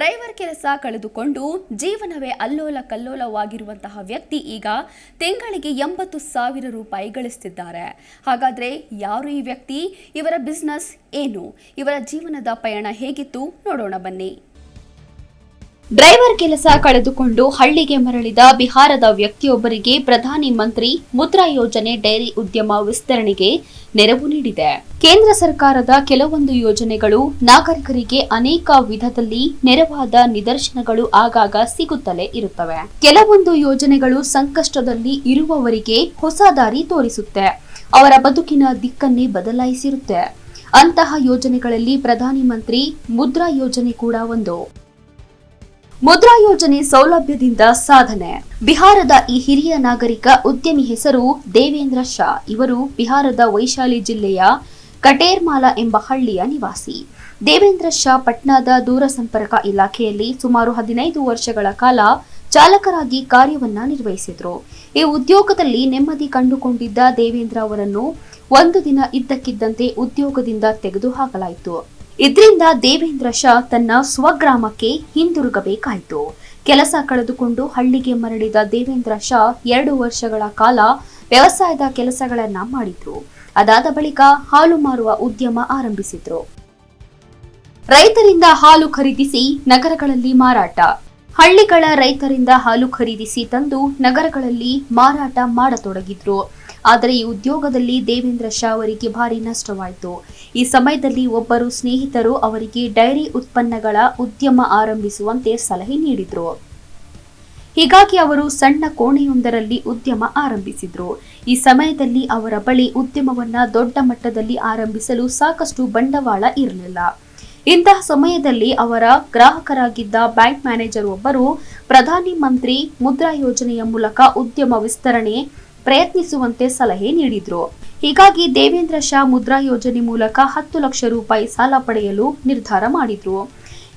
Driver ಕೆಲಸ ಕಳೆದುಕೊಂಡು ಜೀವನವೇ ಅಲ್ಲೋಲ ಕಲ್ಲೋಲವಾಗಿರುವಂತಹ ವ್ಯಕ್ತಿ ಈಗ ತಿಂಗಳಿಗೆ ಎಂಬತ್ತು ಸಾವಿರ ರೂಪಾಯಿ ಗಳಿಸ್ತಿದ್ದಾರೆ. ಹಾಗಾದರೆ ಯಾರು ಈ ವ್ಯಕ್ತಿ? ಇವರ ಬಿಸ್ನೆಸ್ ಏನು? ಇವರ ಜೀವನದ ಪಯಣ ಹೇಗಿತ್ತು? ನೋಡೋಣ ಬನ್ನಿ. ಡ್ರೈವರ್ ಕೆಲಸ ಕಳೆದುಕೊಂಡು ಹಳ್ಳಿಗೆ ಮರಳಿದ ಬಿಹಾರದ ವ್ಯಕ್ತಿಯೊಬ್ಬರಿಗೆ ಪ್ರಧಾನಿ ಮಂತ್ರಿ ಮುದ್ರಾ ಯೋಜನೆ ಡೈರಿ ಉದ್ಯಮ ವಿಸ್ತರಣೆಗೆ ನೆರವು ನೀಡಿದೆ. ಕೇಂದ್ರ ಸರ್ಕಾರದ ಕೆಲವೊಂದು ಯೋಜನೆಗಳು ನಾಗರಿಕರಿಗೆ ಅನೇಕ ವಿಧದಲ್ಲಿ ನೆರವಾದ ನಿದರ್ಶನಗಳು ಆಗಾಗ ಸಿಗುತ್ತಲೇ ಇರುತ್ತವೆ. ಕೆಲವೊಂದು ಯೋಜನೆಗಳು ಸಂಕಷ್ಟದಲ್ಲಿ ಇರುವವರಿಗೆ ಹೊಸ ದಾರಿ ತೋರಿಸುತ್ತೆ. ಅವರ ಬದುಕಿನ ದಿಕ್ಕನ್ನೇ ಬದಲಾಯಿಸಿರುತ್ತೆ. ಅಂತಹ ಯೋಜನೆಗಳಲ್ಲಿ ಪ್ರಧಾನಿ ಮಂತ್ರಿ ಮುದ್ರಾ ಯೋಜನೆ ಕೂಡ ಒಂದು. ಮುದ್ರಾ ಯೋಜನೆ ಸೌಲಭ್ಯದಿಂದ ಸಾಧನೆ. ಬಿಹಾರದ ಈ ಹಿರಿಯ ನಾಗರಿಕ ಉದ್ಯಮಿ ಹೆಸರು ದೇವೇಂದ್ರ ಶಾ. ಇವರು ಬಿಹಾರದ ವೈಶಾಲಿ ಜಿಲ್ಲೆಯ ಕಟೇರ್ಮಾಲಾ ಎಂಬ ಹಳ್ಳಿಯ ನಿವಾಸಿ. ದೇವೇಂದ್ರ ಶಾ ಪಟ್ನಾದ ದೂರ ಸಂಪರ್ಕ ಇಲಾಖೆಯಲ್ಲಿ ಸುಮಾರು ಹದಿನೈದು ವರ್ಷಗಳ ಕಾಲ ಚಾಲಕರಾಗಿ ಕಾರ್ಯವನ್ನ ನಿರ್ವಹಿಸಿದ್ರು. ಈ ಉದ್ಯೋಗದಲ್ಲಿ ನೆಮ್ಮದಿ ಕಂಡುಕೊಂಡಿದ್ದ ದೇವೇಂದ್ರ ಅವರನ್ನು ಒಂದು ದಿನ ಇದ್ದಕ್ಕಿದ್ದಂತೆ ಉದ್ಯೋಗದಿಂದ ತೆಗೆದುಹಾಕಲಾಯಿತು. ಇದರಿಂದ ದೇವೇಂದ್ರ ಶಾ ತನ್ನ ಸ್ವಗ್ರಾಮಕ್ಕೆ ಹಿಂದಿರುಗಬೇಕಾಯಿತು. ಕೆಲಸ ಕಳೆದುಕೊಂಡು ಹಳ್ಳಿಗೆ ಮರಳಿದ ದೇವೇಂದ್ರ ಶಾ ಎರಡು ವರ್ಷಗಳ ಕಾಲ ವ್ಯವಸಾಯದ ಕೆಲಸಗಳನ್ನ ಮಾಡಿದ್ರು. ಅದಾದ ಬಳಿಕ ಹಾಲು ಮಾರುವ ಉದ್ಯಮ ಆರಂಭಿಸಿದ್ರು. ರೈತರಿಂದ ಹಾಲು ಖರೀದಿಸಿ ನಗರಗಳಲ್ಲಿ ಮಾರಾಟ. ಹಳ್ಳಿಗಳ ರೈತರಿಂದ ಹಾಲು ಖರೀದಿಸಿ ತಂದು ನಗರಗಳಲ್ಲಿ ಮಾರಾಟ ಮಾಡತೊಡಗಿದ್ರು. ಆದರೆ ಈ ಉದ್ಯೋಗದಲ್ಲಿ ದೇವೇಂದ್ರ ಶಾ ಅವರಿಗೆ ಭಾರಿ ನಷ್ಟವಾಯಿತು. ಈ ಸಮಯದಲ್ಲಿ ಒಬ್ಬರು ಸ್ನೇಹಿತರು ಅವರಿಗೆ ಡೈರಿ ಉತ್ಪನ್ನಗಳ ಉದ್ಯಮ ಆರಂಭಿಸುವಂತೆ ಸಲಹೆ ನೀಡಿದ್ರು. ಹೀಗಾಗಿ ಅವರು ಸಣ್ಣ ಕೋಣೆಯೊಂದರಲ್ಲಿ ಉದ್ಯಮ ಆರಂಭಿಸಿದ್ರು. ಈ ಸಮಯದಲ್ಲಿ ಅವರ ಬಳಿ ಉದ್ಯಮವನ್ನ ದೊಡ್ಡ ಮಟ್ಟದಲ್ಲಿ ಆರಂಭಿಸಲು ಸಾಕಷ್ಟು ಬಂಡವಾಳ ಇರಲಿಲ್ಲ. ಇಂತಹ ಸಮಯದಲ್ಲಿ ಅವರ ಗ್ರಾಹಕರಾಗಿದ್ದ ಬ್ಯಾಂಕ್ ಮ್ಯಾನೇಜರ್ ಒಬ್ಬರು ಪ್ರಧಾನಿ ಮಂತ್ರಿ ಮುದ್ರಾ ಯೋಜನೆಯ ಮೂಲಕ ಉದ್ಯಮ ವಿಸ್ತರಣೆ ಪ್ರಯತ್ನಿಸುವಂತೆ ಸಲಹೆ ನೀಡಿದ್ರು. ಹೀಗಾಗಿ ದೇವೇಂದ್ರ ಶಾ ಮುದ್ರಾ ಯೋಜನೆ ಮೂಲಕ ಹತ್ತು ಲಕ್ಷ ರೂಪಾಯಿ ಸಾಲ ಪಡೆಯಲು ನಿರ್ಧಾರ ಮಾಡಿದ್ರು.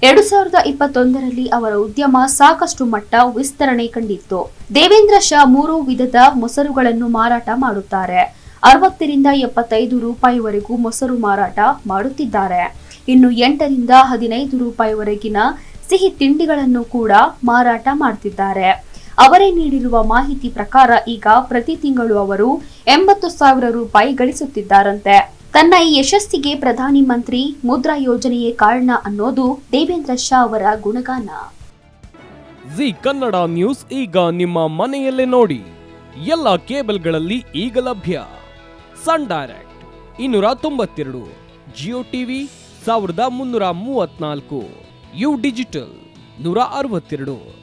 ಎರಡು ಸಾವಿರದ ಇಪ್ಪತ್ತೊಂದರಲ್ಲಿ ಅವರ ಉದ್ಯಮ ಸಾಕಷ್ಟು ಮಟ್ಟ ವಿಸ್ತರಣೆ ಕಂಡಿತ್ತು. ದೇವೇಂದ್ರ ಶಾ ಮೂರು ವಿಧದ ಮೊಸರುಗಳನ್ನು ಮಾರಾಟ ಮಾಡುತ್ತಾರೆ. ಅರವತ್ತರಿಂದ ಎಪ್ಪತ್ತೈದು ರೂಪಾಯಿವರೆಗೂ ಮೊಸರು ಮಾರಾಟ ಮಾಡುತ್ತಿದ್ದಾರೆ. ಇನ್ನು ಎಂಟರಿಂದ ಹದಿನೈದು ರೂಪಾಯಿವರೆಗಿನ ಸಿಹಿ ತಿಂಡಿಗಳನ್ನು ಕೂಡ ಮಾರಾಟ ಮಾಡ್ತಿದ್ದಾರೆ. ಅವರೇ ನೀಡಿರುವ ಮಾಹಿತಿ ಪ್ರಕಾರ ಈಗ ಪ್ರತಿ ತಿಂಗಳು ಅವರು ಎಂಬತ್ತು ಸಾವಿರ ರೂಪಾಯಿ ಗಳಿಸುತ್ತಿದ್ದಾರಂತೆ. ತನ್ನ ಈ ಯಶಸ್ಸಿಗೆ ಪ್ರಧಾನಿ ಮಂತ್ರಿ ಮುದ್ರಾ ಯೋಜನೆಯೇ ಕಾರಣ ಅನ್ನೋದು ದೇವೇಂದ್ರ ಶಾ ಅವರ ಗುಣಗಾನ. ಜಿ ಕನ್ನಡ ನ್ಯೂಸ್ ಈಗ ನಿಮ್ಮ ಮನೆಯಲ್ಲೇ ನೋಡಿ. ಎಲ್ಲ ಕೇಬಲ್ಗಳಲ್ಲಿ ಈಗ ಲಭ್ಯ. ಸನ್ ಡೈರೆಕ್ಟ್ ಇನ್ನೂರ ತೊಂಬತ್ತೆರಡು, ಜಿಯೋ ಟಿವಿ ಸಾವಿರದ ಮುನ್ನೂರ ಮೂವತ್ನಾಲ್ಕು ಯು ಡಿಜಿಟಲ್ ನೂರ ಅರವತ್ತೆರಡು.